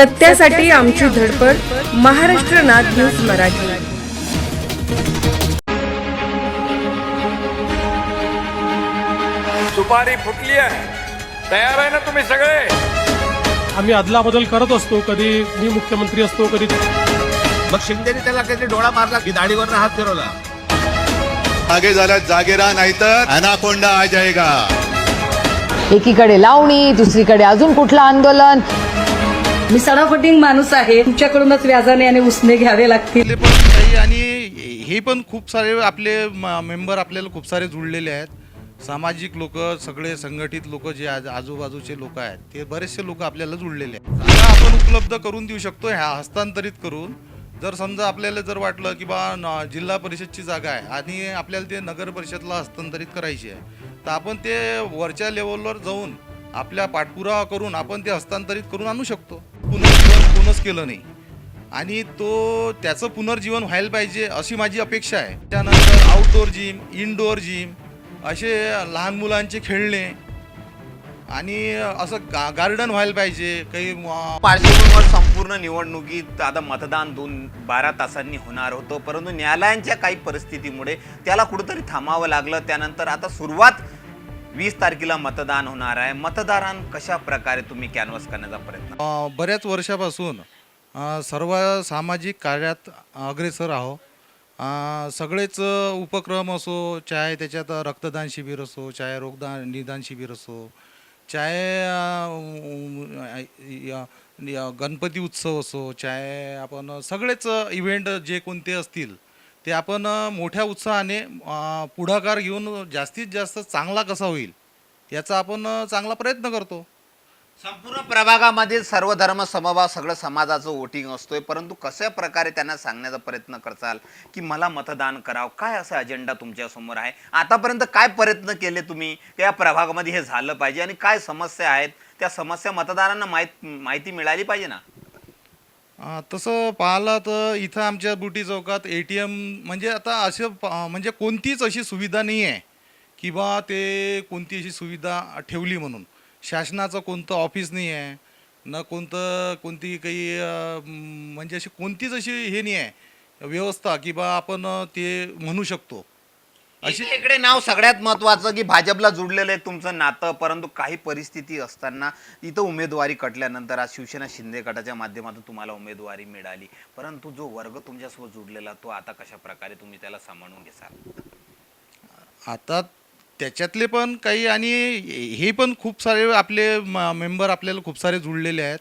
सत्यासाठी आमची धडपड महाराष्ट्र नाद न्यूज मराठी. सुपारी फुटली आहे. तयार आहे ना तुम्ही सगळे? आम्ही अदलाबदल करत असतो कधी मी मुख्यमंत्री असतो कधी मग शिंदेने त्याला काहीतरी डोळा मारला की दाढीवर हात फिरवला? आगे झाला जागे राहा नाहीतर अनाकोंडा आ जाएगा एकीकडे लावणी दुसरीकडे अजून कुठलं आंदोलन? मी सडाफटिंग माणूस आहे. तुमच्याकडूनच व्याजाने आणि उसने घ्यावे लागतील. पण काही आणि हे पण खूप सारे आपले मेंबर आपल्याला खूप सारे जुळलेले आहेत. सामाजिक लोक सगळे संघटित लोक जे आज आजूबाजूचे लोक आहेत ते बरेचसे लोक आपल्याला जुळलेले आहेत. जागा आपण उपलब्ध करून देऊ शकतो ह्या हस्तांतरित करून. जर समजा आपल्याला जर वाटलं की बा न- जिल्हा परिषदची जागा आहे आणि आपल्याला ते नगर परिषदला हस्तांतरित करायची आहे तर आपण ते वरच्या लेवलवर जाऊन आपल्या पाठपुरावा करून आपण ते हस्तांतरित करून आणू शकतो. पुनर्जीवन कोणच केलं नाही. आणि तो त्याचं पुनर्जीवन व्हायला पाहिजे अशी माझी अपेक्षा आहे. त्यानंतर आउटडोअर जिम इनडोअर जिम असे लहान मुलांचे खेळणे आणि असं गा गार्डन व्हायला पाहिजे. काही पार्श्वभूमीवर संपूर्ण निवडणुकीत आता मतदान दोन बारा तासांनी होणार होतं. परंतु न्यायालयांच्या काही परिस्थितीमुळे त्याला कुठंतरी थांबावं लागलं. त्यानंतर आता सुरुवात वीस तारखेला मतदान होणार आहे. मतदारां कशा प्रकारे तुम्ही कॅनव्हास करण्याचा प्रयत्न? बऱ्याच वर्षापासून सर्व सामाजिक कार्यात अग्रेसर आहो. सगळेच उपक्रम असो चाहे त्याच्यात रक्तदान शिबिर असो चाहे रोगदान निदान शिबिर असो चाहे य- य- गणपती उत्सव असो चाहे आपण सगळेच इव्हेंट जे कोणते असतील ते आपण मोठ्या उत्साहाने पुढाकार घेऊन जास्तीत जास्त चांगला कसा होईल याचा आपण चांगला प्रयत्न करतो. संपूर्ण प्रभागामध्ये सर्व धर्म समभाव सगळं समाजाचं वोटिंग असतोय. परंतु कशा प्रकारे त्यांना सांगण्याचा प्रयत्न करचाल की मला मतदान करावं? काय असा अजेंडा तुमच्यासमोर आहे? आतापर्यंत काय प्रयत्न केले तुम्ही? त्या या प्रभागामध्ये हे झालं पाहिजे आणि काय समस्या आहेत? त्या समस्या मतदारांना माहीत माहिती मिळाली पाहिजे ना? अं, तसं पाहिलं तर इथं आमच्या बुटी चौकात ए टी एम म्हणजे आता असं म्हणजे कोणतीच अशी सुविधा नाही आहे की बा ते कोणती अशी सुविधा ठेवली म्हणून. शासनाचं कोणतं ऑफिस नाही आहे न कोणतं कोणती काही अं, म्हणजे अशी कोणतीच अशी हे नाही आहे व्यवस्था की बा आपण ते म्हणू शकतो. अशी इकडे नाव सगळ्यात महत्वाचं की भाजपला जुडलेलं आहे तुमचं नातं परंतु काही परिस्थिती असताना इथं उमेदवारी कटल्यानंतर आज शिवसेना शिंदे गटाच्या माध्यमातून तुम्हाला उमेदवारी मिळाली. परंतु जो वर्ग तुमच्यासोबत जुडलेला तो आता कशा प्रकारे तुम्ही त्याला सांभाळून घेसाल? आता त्याच्यातले पण काही आणि हे पण खूप सारे आपले मेंबर आपल्याला खूप सारे जुळलेले आहेत.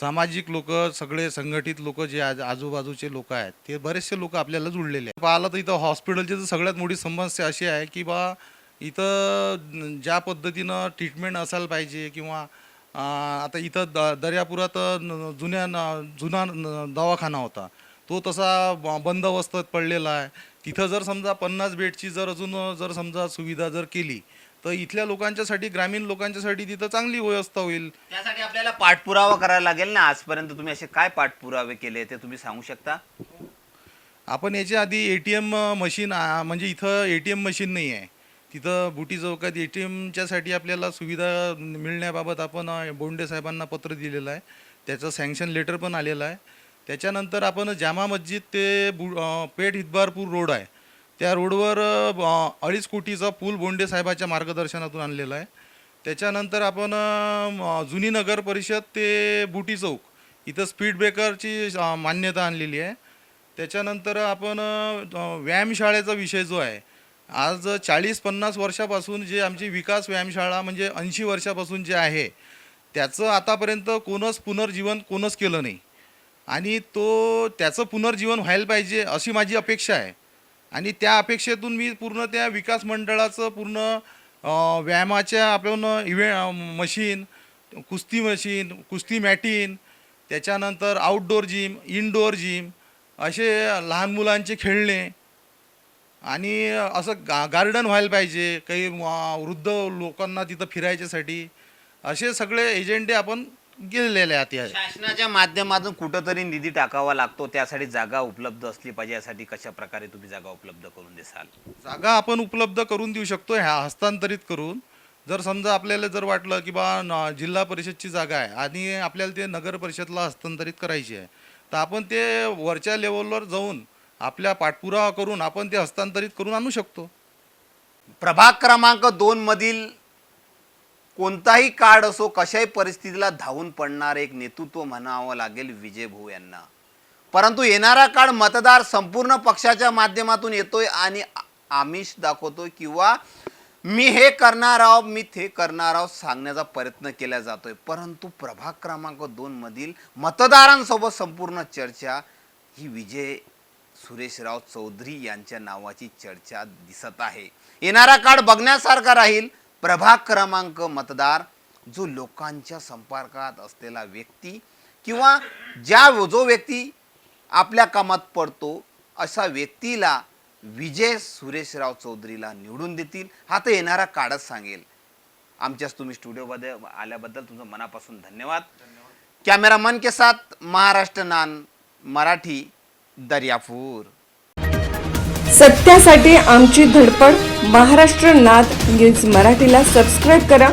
सामाजिक लोक सगळे संघटित लोक जे आज आजूबाजूचे लोक आहेत ते बरेचसे लोक आपल्याला जुळलेले आहेत. पाहिलं तर इथं हॉस्पिटलची तर सगळ्यात मोठी समस्या अशी आहे की बा इथं ज्या पद्धतीनं ट्रीटमेंट असायला पाहिजे किंवा आता इथं द दर्यापुरात न- जुन्या न- जुना दवाखाना होता. तो तसा बंद अवस्थेत पडलेला आहे. तिथं जर समजा पन्नास बेडची जर अजून जर समजा सुविधा जर केली तर इथल्या लोकांच्यासाठी ग्रामीण लोकांच्यासाठी तिथं चांगली व्यवस्था होईल. त्यासाठी आपल्याला पाठपुरावा करायला लागेल ना आजपर्यंत? तुम्ही असे काय पाठपुरावे केले ते तुम्ही सांगू शकता? आपण याच्या आधी ए टी एम मशीन आ- म्हणजे इथं ए टी एम मशीन नाही आहे. तिथं बुटी चौकात ए टी एमच्यासाठी आपल्याला सुविधा मिळण्याबाबत आपण अ, बोंडे साहेबांना पत्र दिलेलं आहे. त्याचं सँक्शन लेटर पण आलेलं आहे. त्याच्यानंतर आपण जामा मस्जिद ते बु अ, पेठ हितबारपूर रोड आहे. त्या रोडवर अडीच कोटीचा पूल बोंडे साहेबाच्या मार्गदर्शनातून आणलेला आहे. त्याच्यानंतर आपण जुनी नगर परिषद ते बुटी चौक इथं स्पीड ब्रेकरची मान्यता आणलेली आहे. त्याच्यानंतर आपण व्यायामशाळेचा विषय जो आहे आज चाळीस पन्नास वर्षापासून जे आमची विकास व्यायामशाळा म्हणजे ऐंशी वर्षापासून जे आहे त्याचं आतापर्यंत कोणच पुनर्जीवन कोणच केलं नाही. आणि तो त्याचं पुनर्जीवन व्हायला पाहिजे अशी माझी अपेक्षा आहे. आणि त्या अपेक्षेतून मी पूर्ण त्या विकास मंडळाचं पूर्ण व्यायामाच्या आपण इव्हे मशीन कुस्ती मशीन कुस्ती मॅटीन त्याच्यानंतर आउटडोअर जिम इनडोअर जिम असे लहान मुलांचे खेळणे आणि असं गा गार्डन व्हायला पाहिजे काही वृद्ध लोकांना तिथं फिरायच्यासाठी असे सगळे एजेंडे आपण गेलेले आहेत शासनाच्या माध्यमातून कुठंतरी निधी टाकावा लागतो त्यासाठी जागा उपलब्ध असली पाहिजे यासाठी कशा प्रकारे तुम्ही जागा उपलब्ध करून देसाल? जागा आपण उपलब्ध करून देऊ शकतो ह्या हस्तांतरित करून. जर समजा आपल्याला जर वाटलं की बा जिल्हा परिषदची जागा आहे आणि आपल्याला ते नगर परिषदला हस्तांतरित करायची आहे तर आपण ते वरच्या लेवलवर जाऊन आपल्या पाठपुरावा करून आपण ते हस्तांतरित करून आणू शकतो. प्रभाग क्रमांक दोन मधील कोणताही काळ असो कशाही परिस्थितीला धावून पडणार एक नेतृत्व म्हणावं लागेल विजय भाऊ यांना. परंतु येणारा काळ मतदार संपूर्ण पक्षाच्या माध्यमातून येतोय आणि आमिष दाखवतोय किंवा मी हे करणार आहोत मी ते करणार आहोत सांगण्याचा प्रयत्न केला जातोय. परंतु प्रभाग क्रमांक दोन मधील मतदारांसोबत संपूर्ण चर्चा ही विजय सुरेशराव चौधरी यांच्या नावाची चर्चा दिसत आहे. येणारा काळ बघण्यासारखा राहील. प्रभाग क्रमांक मतदार जो लोकांच्या संपर्कात असलेला व्यक्ती किंवा ज्या जो व्यक्ती आपल्या कामात पडतो अशा व्यक्तीला विजय सुरेशराव चौधरीला निवडून देतील. हा तर येणारा काळच सांगेल. आमच्याच तुम्ही स्टुडिओमध्ये आल्याबद्दल तुमचं मनापासून धन्यवाद. कॅमेरामन के साथ महाराष्ट्र नान मराठी दर्यापूर. सत्यासाठी आमची धडपड महाराष्ट्र नाद न्यूज मराठीला सबस्क्राईब करा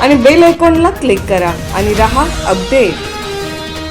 आणि बेल आयकॉनला क्लिक करा आणि रहा अपडेट.